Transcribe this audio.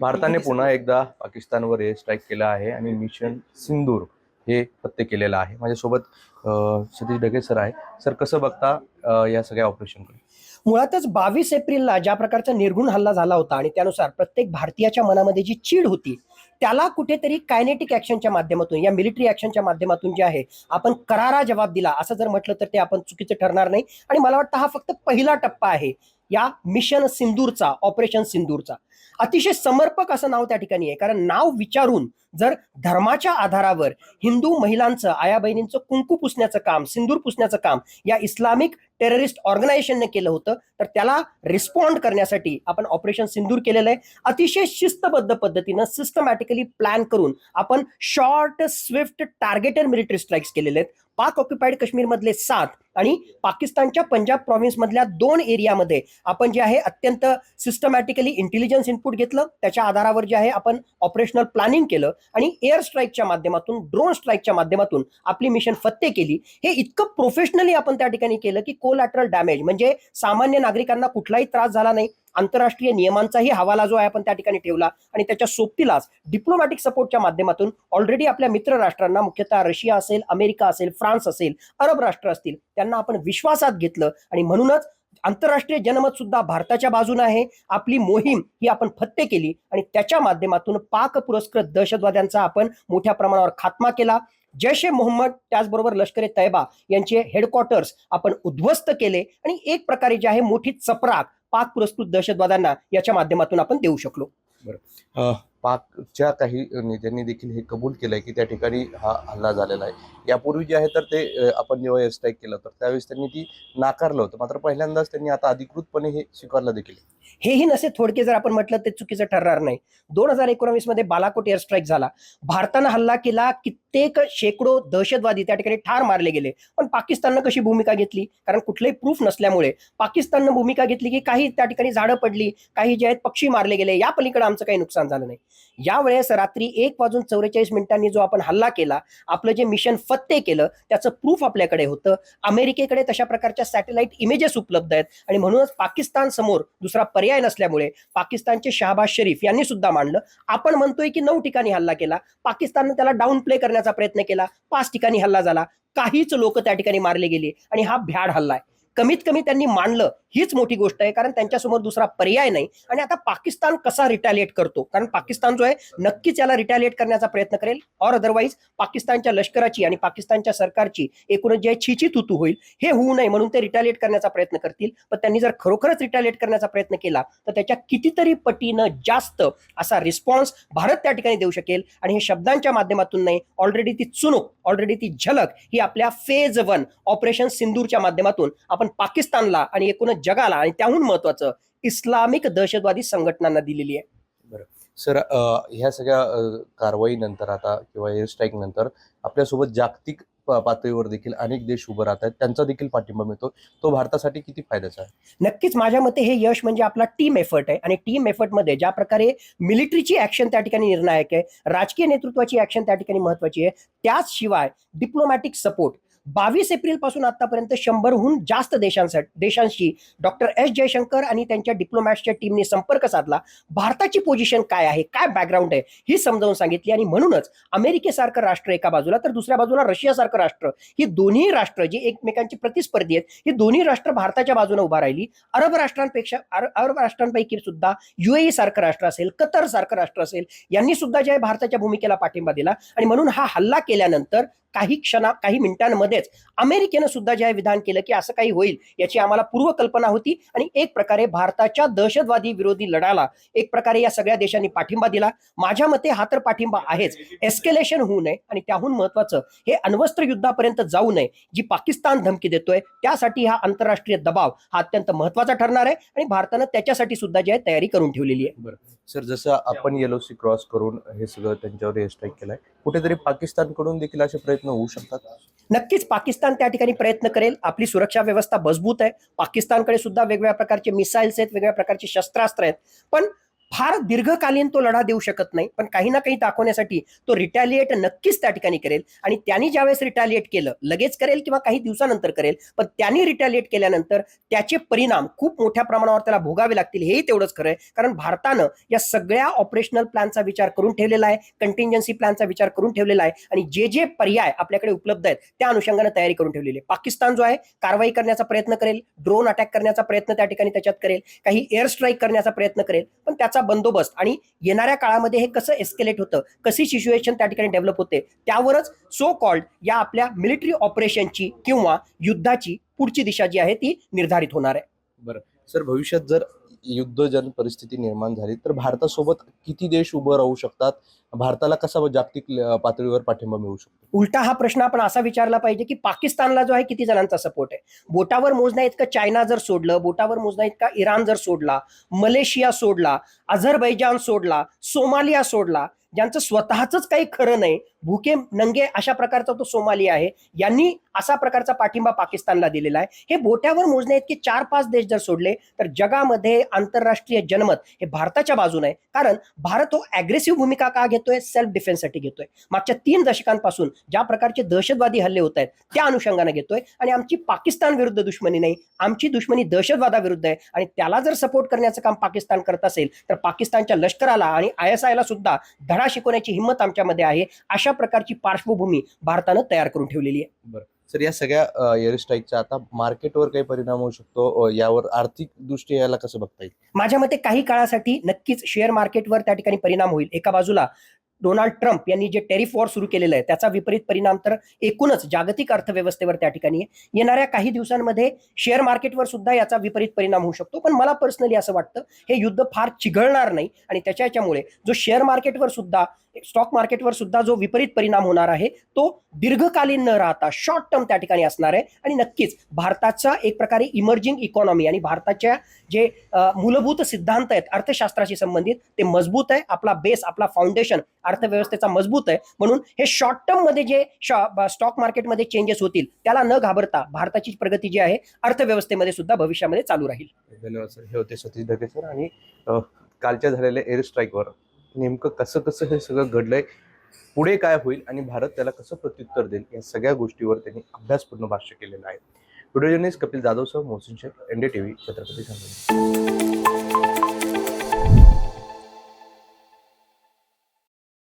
भारताने पुन्हा एकदा पाकिस्तानवर एअर स्ट्राईक केला आहे आणि मिशन सिंदूर हे फत्ते केलेलं आहे. माझ्यासोबत सतीश ढगे सर आहे. सर कसं बघता या सगळ्या ऑपरेशनकडे मुळातच बावीस एप्रिलला ज्या प्रकारचा निर्घुण हल्ला झाला होता आणि त्यानुसार प्रत्येक भारतीयाच्या मनामध्ये जी चीड होती त्याला कुठेतरी कायनेटिक ऍक्शनच्या माध्यमातून या मिलिटरी ऍक्शनच्या माध्यमातून जे आहे आपण करारा जबाब दिला. असं जर म्हटलं तर ते आपण चुकीचं ठरणार नाही. आणि मला वाटतं हा फक्त पहिला टप्पा आहे. या मिशन सिंदूरचा ऑपरेशन सिंदूरचा. अतिशय समर्पक असं नाव त्या ठिकाणी आहे. कारण नाव विचारून जर धर्माच्या आधारावर हिंदू महिलांचं आया बहिणींचं कुंकू पुसण्याचं काम सिंदूर पुसण्याचं काम या इस्लामिक टेररिस्ट ऑर्गनायझेशनने केलं होतं तर त्याला रिस्पॉन्ड करण्यासाठी आपण ऑपरेशन सिंदूर केलेलं आहे. अतिशय शिस्तबद्ध पद्धतीनं सिस्टमॅटिकली प्लॅन करून आपण short swift targeted military strikes केलेले आहेत. पाक ऑक्युपाईड काश्मीरमधले सात आणि पाकिस्तानच्या पंजाब प्रॉव्हिन्समधल्या दोन एरियामध्ये आपण जे आहे अत्यंत सिस्टमॅटिकली इंटेलिजन्स इनपुट घेतलं त्याच्या आधारावर जे आहे आपण ऑपरेशनल प्लॅनिंग केलं आणि एअर स्ट्राईकच्या माध्यमातून ड्रोन स्ट्राईकच्या माध्यमातून आपली मिशन फत्ते केली. हे इतकं प्रोफेशनली आपण त्या ठिकाणी केलं की कोलॅटरल डॅमेज म्हणजे सामान्य नागरिकांना कुठलाही त्रास झाला नाही. आंतरराष्ट्रीय नियमांचाही हवाला जो आहे आपण त्या ठिकाणी ठेवला आणि त्याच्या सोबतीलाच डिप्लोमॅटिक सपोर्टच्या माध्यमातून ऑलरेडी आपल्या मित्र राष्ट्रांना मुख्यतः रशिया असेल अमेरिका असेल फ्रान्स असेल अरब राष्ट्र असतील त्यांना आपण विश्वासात घेतलं आणि म्हणूनच आंतरराष्ट्रीय जनमत सुद्धा भारताच्या बाजूने आहे. आपली मोहीम ही आपण फत्ते केली आणि त्याच्या माध्यमातून पाक पुरस्कृत दहशतवाद्यांचा आपण मोठ्या प्रमाणावर खात्मा केला. जैश ए मोहम्मद त्याचबरोबर लष्कर ए तैबा यांचे हेडक्वार्टर्स आपण उद्ध्वस्त केले आणि एक प्रकारे जे आहे मोठी चपराक पाक पुरस्कृत दहशतवाद्यांना याच्या माध्यमातून आपण देऊ शकलो. बरं. पाकच्या काही नेत्यांनी देखील हे कबूल केलंय की त्या ठिकाणी हा हल्ला झालेला आहे. यापूर्वी जे आहे तर ते आपण जेव्हा एअरस्ट्राईक केलं तर त्यावेळेस त्यांनी ती नाकारलं होतं. मात्र पहिल्यांदाच त्यांनी आता अधिकृतपणे हे स्वीकारलं देखील. हेही नसे थोडके जर आपण म्हटलं ते चुकीचं ठरणार नाही. दोन हजार एकोणावीसमध्ये बालाकोट एअरस्ट्राईक झाला. भारतानं हल्ला केला कित्येक शेकडो दहशतवादी त्या ठिकाणी ठार मारले गेले. पण पाकिस्ताननं कशी भूमिका घेतली? कारण कुठलंही प्रूफ नसल्यामुळे. पाकिस्ताननं भूमिका घेतली की काही त्या ठिकाणी झाडं पडली काही जे आहेत पक्षी मारले गेले या पलीकडे आमचं काही नुकसान झालं नाही. यावेळेस रात्री एक वाजून चौवेचाळीस मिनिटांनी जो आपण हल्ला केला आपलं जे मिशन फत्ते केलं त्याचं प्रूफ आपल्याकडे होतं. अमेरिकेकडे तशा प्रकारच्या सॅटेलाइट इमेजेस उपलब्ध आहेत. आणि म्हणूनच पाकिस्तान समोर दुसरा पर्याय नसल्यामुळे पाकिस्तानचे शहाबाज शरीफ यांनी सुद्धा मांडलं. आपण म्हणतोय की नऊ ठिकाणी हल्ला केला. पाकिस्ताननं त्याला डाऊन प्ले करण्याचा प्रयत्न केला. पाच ठिकाणी हल्ला झाला. काहीच लोक त्या ठिकाणी मारले गेले. आणि हा भ्याड हल्ला आहे. कमीत कमी त्यांनी मांडलं हीच मोठी गोष्ट आहे कारण त्यांच्यासमोर दुसरा पर्याय नाही. आणि आता पाकिस्तान कसा रिटॅलिएट करतो? कारण पाकिस्तान जो आहे नक्कीच याला रिटॅलिएट करण्याचा प्रयत्न करेल. ऑर अदरवाईज पाकिस्तानच्या लष्कराची आणि पाकिस्तानच्या सरकारची एकूणच जे छिची तुतू होईल. हे होऊ नये म्हणून ते रिटॅलिएट करण्याचा प्रयत्न करतील. पण त्यांनी जर खरोखरच रिटॅलिएट करण्याचा प्रयत्न केला तर त्याच्या कितीतरी पटीनं जास्त असा रिस्पॉन्स भारत त्या ठिकाणी देऊ शकेल. आणि हे शब्दांच्या माध्यमातून नाही ऑलरेडी ती चुनूक ऑलरेडी ती झलक ही आपल्या फेज वन ऑपरेशन सिंदूरच्या माध्यमातून आपण पाकिस्तानला आणि एकूणच जगाला आणि त्याहून महत्वाचं इस्लामिक दहशतवादी संघटनांना दिलेली आहे. सर ह्या सगळ्या अं, कारवाईनंतर आता किंवा एअर स्ट्राईक नंतर आपल्यासोबत जागतिक पातळीवर देखील अनेक देश उभं राहत आहेत. त्यांचा देखील पाठिंबा मिळतो. तो भारतासाठी किती फायद्याचा आहे? नक्कीच माझ्या मते हे यश म्हणजे आपला टीम एफर्ट आहे. आणि टीम एफर्टमध्ये ज्या प्रकारे मिलिटरीची ऍक्शन त्या ठिकाणी निर्णायक आहे राजकीय नेतृत्वाची ऍक्शन त्या ठिकाणी महत्वाची आहे. त्याच शिवाय डिप्लोमॅटिक सपोर्ट बावीस एप्रिलपासून आतापर्यंत शंभरहून जास्त देशांसाठी देशांशी डॉक्टर एस जयशंकर आणि त्यांच्या डिप्लोमॅट्सच्या टीमने संपर्क साधला. भारताची पोझिशन काय आहे? काय बॅकग्राऊंड आहे? ही समजावून सांगितली आणि म्हणूनच अमेरिकेसारखं राष्ट्र एका बाजूला तर दुसऱ्या बाजूला रशियासारखं राष्ट्र. ही दोन्ही राष्ट्र जी एकमेकांची प्रतिस्पर्धी आहेत ही दोन्ही राष्ट्र भारताच्या बाजूने उभा राहिली. अरब राष्ट्रांपेक्षा अरब राष्ट्रांपैकी सुद्धा युएई सारखं राष्ट्र असेल कतर सारखं राष्ट्र असेल यांनी सुद्धा ज्या भारताच्या भूमिकेला पाठिंबा दिला. आणि म्हणून हा हल्ला केल्यानंतर काही क्षणा काही मिनिटांमध्येच अमेरिकेनं सुद्धा जे आहे विधान केलं की असं काही होईल याची आम्हाला पूर्वकल्पना होती. आणि एक प्रकारे भारताच्या दहशतवादी विरोधी लढ्याला एक प्रकारे या सगळ्या देशांनी पाठिंबा दिला. माझ्या मते हा तर पाठिंबा आहेच. एस्केलेशन होऊ नये आणि त्याहून महत्वाचं हे अण्वस्त्र युद्धापर्यंत जाऊ नये जी पाकिस्तान धमकी देतोय. त्यासाठी हा आंतरराष्ट्रीय दबाव हा अत्यंत महत्त्वाचा ठरणार आहे आणि भारतानं त्याच्यासाठी सुद्धा जी आहे तयारी करून ठेवलेली आहे. सर जसं आपण येलो सी क्रॉस करून हे सगळं त्यांच्यावर एअर स्ट्राईक केलंय कुठेतरी पाकिस्तानकडून देखील असे प्रयत्न होऊ शकतात? नक्कीच पाकिस्तान त्या ठिकाणी प्रयत्न करेल. आपली सुरक्षा व्यवस्था मजबूत आहे. पाकिस्तानकडे सुद्धा वेगवेगळ्या प्रकारचे मिसाईल्स आहेत वेगवेगळ्या प्रकारचे शस्त्रास्त्र आहेत. पण फार दीर्घकालीन तो लढा देऊ शकत नाही पण काही ना काही दाखवण्यासाठी तो रिटॅलिएट नक्कीच त्या ठिकाणी करेल. आणि त्यांनी ज्यावेळेस रिटॅलिएट केलं लगेच करेल किंवा काही दिवसानंतर करेल पण त्यांनी रिटॅलिएट केल्यानंतर त्याचे परिणाम खूप मोठ्या प्रमाणावर त्याला भोगावे लागतील हेही तेवढंच खरं आहे. कारण भारतानं या सगळ्या ऑपरेशनल प्लॅनचा विचार करून ठेवलेला आहे कंटिंजन्सी प्लॅनचा विचार करून ठेवलेला आहे आणि जे जे पर्याय आपल्याकडे उपलब्ध आहेत त्या अनुषंगाने तयारी करून ठेवलेली आहे. पाकिस्तान जो आहे कारवाई करण्याचा प्रयत्न करेल ड्रोन अटॅक करण्याचा प्रयत्न त्या ठिकाणी त्याच्यात करेल काही एअर स्ट्राईक करण्याचा प्रयत्न करेल पण त्याचा बंदोबस्त आणि येणाऱ्या काळामध्ये हे कसं एस्केलेट होतं कशी सिच्युएशन त्या ठिकाणी डेव्हलप होते त्यावरच सो कॉल्ड या आपल्या मिलिटरी ऑपरेशनची किंवा युद्धाची पुढची दिशा जी आहे ती निर्धारित होणार आहे. सर भविष्यात जर युद्धजन परिस्थिती निर्माण झाली. तर भारतासोबत किती देश उभं राहू शकतात? भारताला कसा जागतिक पातळीवर पाठिंबा मिळू शकतो? उलटा हा प्रश्न आपण असा विचारला पाहिजे की पाकिस्तानला जो आहे किती जणांचा सपोर्ट आहे? बोटावर मोजण्या इतकं चायना जर सोडलं बोटावर मोजण्या इतका इराण जर सोडला मलेशिया सोडला अझरबैजान सोडला सोमालिया सोडला ज्यांचं स्वतःच काही खरं नाही भुके नंगे अशा प्रकारचा तो सोमाली आहे यांनी असा प्रकारचा पाठिंबा पाकिस्तानला दिलेला आहे. हे बोट्यावर मोजण्या इतके चार पाच देश जर सोडले तर जगामध्ये आंतरराष्ट्रीय जनमत हे भारताच्या बाजूने आहे. कारण भारत हो अग्रेसिव्ह भूमिका का घेतोय? सेल्फ डिफेन्ससाठी घेतोय. मागच्या तीन दशकांपासून ज्या प्रकारचे दहशतवादी हल्ले होत आहेत त्या अनुषंगाने घेतोय. आणि आमची पाकिस्तान विरुद्ध दुश्मनी नाही आमची दुश्मनी दहशतवादाविरुद्ध आहे. आणि त्याला जर सपोर्ट करण्याचं काम पाकिस्तान करत असेल तर पाकिस्तानच्या लष्कराला आणि आय एस आयला सुद्धा धडा शिकवण्याची हिंमत आमच्यामध्ये आहे. अशा प्रकारची पार्श्वभूमी भारतानं तयार करून ठेवलेली आहे. सर या सगळ्या एअर स्ट्राईकचा आता मार्केटवर काही परिणाम होऊ शकतो यावर आर्थिक दृष्ट्या याला कसं बघता येईल? माझ्या मते काही काळासाठी नक्कीच शेअर मार्केटवर त्या ठिकाणी परिणाम होईल. एका बाजूला डोनाल्ड ट्रम्प यांनी जे टेरिफ वॉर सुरू केलेलं आहे त्याचा विपरीत परिणाम तर एकूणच जागतिक अर्थव्यवस्थेवर त्या ठिकाणी आहे. येणाऱ्या काही दिवसांमध्ये शेअर मार्केटवर सुद्धा याचा विपरीत परिणाम होऊ शकतो. पण मला पर्सनली असं वाटतं हे युद्ध फार चिघळणार नाही. आणि त्याच्या याच्यामुळे जो शेअर मार्केटवर सुद्धा स्टॉक मार्केटवर सुद्धा जो विपरीत परिणाम होणार आहे तो दीर्घकालीन न राहता शॉर्ट टर्म त्या ठिकाणी असणार आहे. आणि नक्कीच भारताचा एक प्रकारे इमर्जिंग इकॉनॉमी आणि भारताच्या जे मूलभूत सिद्धांत आहेत अर्थशास्त्राशी संबंधित ते मजबूत आहे. आपला बेस आपला फाउंडेशन अर्थव्यवस्थेचा मजबूत आहे. म्हणून हे शॉर्ट टर्ममध्ये जे स्टॉक मार्केटमध्ये चेंजेस होतील त्याला न घाबरता भारताची प्रगती जी आहे अर्थव्यवस्थेमध्ये सुद्धा भविष्यामध्ये चालू राहील. धन्यवाद सर हे होते सतीश ढगे सर आणि कालच्या झालेल्या एअर स्ट्राईकवर नेमकं कसं कसं हे सगळं घडलंय पुढे काय होईल आणि भारत त्याला कसं प्रत्युत्तर देईल या सगळ्या गोष्टीवर त्यांनी अभ्यासपूर्ण भाष्य केलेलं आहे. व्हिडिओ जर्नलिस्ट कपिल जाधव सह मोहसिन शेख एनडीटीव्ही छत्रपती संघ